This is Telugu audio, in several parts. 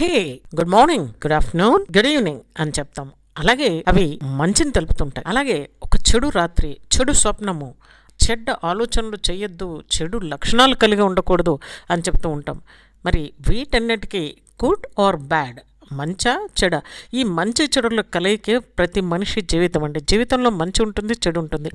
Hey good morning good afternoon good evening అని చెప్తాం. అలాగే అవి మంచిని తెలుపుతుంటాయి. అలాగే ఒక చెడు రాత్రి చెడు స్వప్నము చెడ్డ ఆలోచనలు చేయొద్దు చెడు లక్షణాలు కలిగి ఉండకూడదు అని చెప్తూ ఉంటాం. మరి వీటన్నిటికీ గుడ్ ఆర్ బ్యాడ్? మంచా చెడ. ఈ మంచి చెడుల కలయికే ప్రతి మనిషి జీవితం అండి. జీవితంలో మంచి ఉంటుంది చెడు ఉంటుంది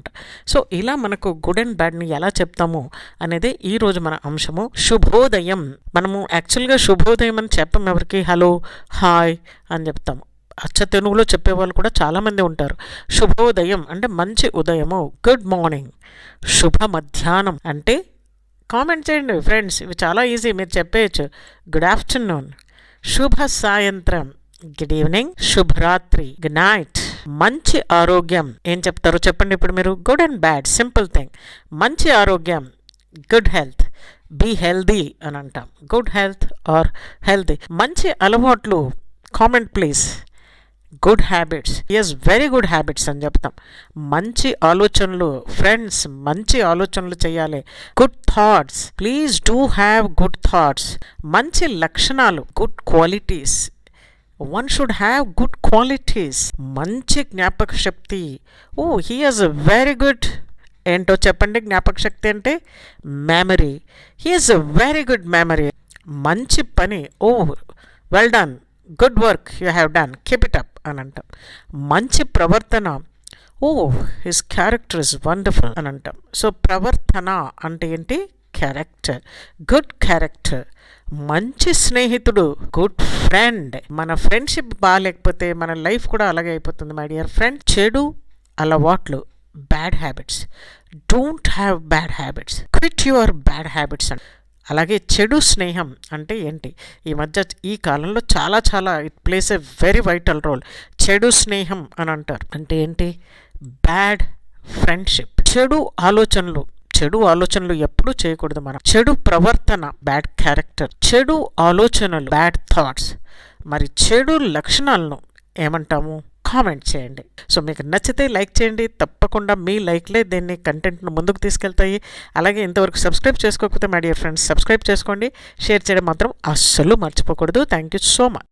సో ఇలా మనకు గుడ్ అండ్ బ్యాడ్ని ఎలా చెప్తాము అనేది ఈ రోజు మన అంశము. శుభోదయం. మనము యాక్చువల్గా శుభోదయం అని చెప్పం ఎవరికి? హలో హాయ్ అని చెప్తాము. అచ్చ తెలుగులో చెప్పేవాళ్ళు కూడా చాలామంది ఉంటారు. శుభోదయం అంటే మంచి ఉదయము. Good morning. శుభ మధ్యాహ్నం అంటే కామెంట్ చేయండి ఫ్రెండ్స్. ఇవి చాలా ఈజీ. మీరు చెప్పేయచ్చు. Good afternoon. శుభ సాయంత్రం. గుడ్ ఈవినింగ్ శుభరాత్రి గుడ్ నైట్ మంచి ఆరోగ్యం. ఏం చెప్తారో చెప్పండి ఇప్పుడు మీరు. Good and bad simple thing మంచి ఆరోగ్యం. గుడ్ హెల్త్ బీ హెల్దీ అని అంటాం. గుడ్ హెల్త్ ఆర్ హెల్దీ మంచి అలవాట్లు. Comment please good habits yes very good habits అని చెప్తాం. మంచి ఆలోచనలు ఫ్రెండ్స్ మంచి ఆలోచనలు చేయాలి. Good thoughts please do have good thoughts మంచి లక్షణాలు good qualities one should have good qualities మంచి జ్ఞాపక శక్తి. ఓ he has a very good ఏంటో చెప్పండి? జ్ఞాపక శక్తి అంటే memory he has a very good memory మంచి పని. ఓ well done good work you have done keep it up అని అంటాం. మంచి ప్రవర్తన. Oh his character is wonderful అని అంటాం. సో ప్రవర్తన అంటే ఏంటి? క్యారెక్టర్ గుడ్ క్యారెక్టర్ మంచి స్నేహితుడు. గుడ్ ఫ్రెండ్ మన ఫ్రెండ్షిప్ బాగాలేకపోతే మన లైఫ్ కూడా అలాగే అయిపోతుంది మై డియర్ ఫ్రెండ్ చెడు అలవాట్లు. Bad habits don't have bad habits quit your bad habits and అలాగే చెడు స్నేహం అంటే ఏంటి? ఈ మధ్య ఈ కాలంలో చాలా చాలా it plays a very vital role. చెడు స్నేహం అని అంటారు. అంటే ఏంటి? Bad friendship. చెడు ఆలోచనలు చెడు ఆలోచనలు ఎప్పుడూ చేయకూడదు మనం. చెడు ప్రవర్తన బ్యాడ్ క్యారెక్టర్. చెడు ఆలోచనలు బ్యాడ్ థాట్స్. మరి చెడు లక్షణాలను ఏమంటాము? కామెంట్ చేయండి. సో మీకు నచ్చితే లైక్ చేయండి. తప్పకుండా మీ లైక్లే దీన్ని కంటెంట్ను ముందుకు తీసుకెళ్తాయి. అలాగే ఇంతవరకు సబ్స్క్రైబ్ చేసుకోకపోతే మై డియర్ ఫ్రెండ్స్ సబ్స్క్రైబ్ చేసుకోండి. షేర్ చేయడం మాత్రం అస్సలు మర్చిపోకూడదు. Thank you so much.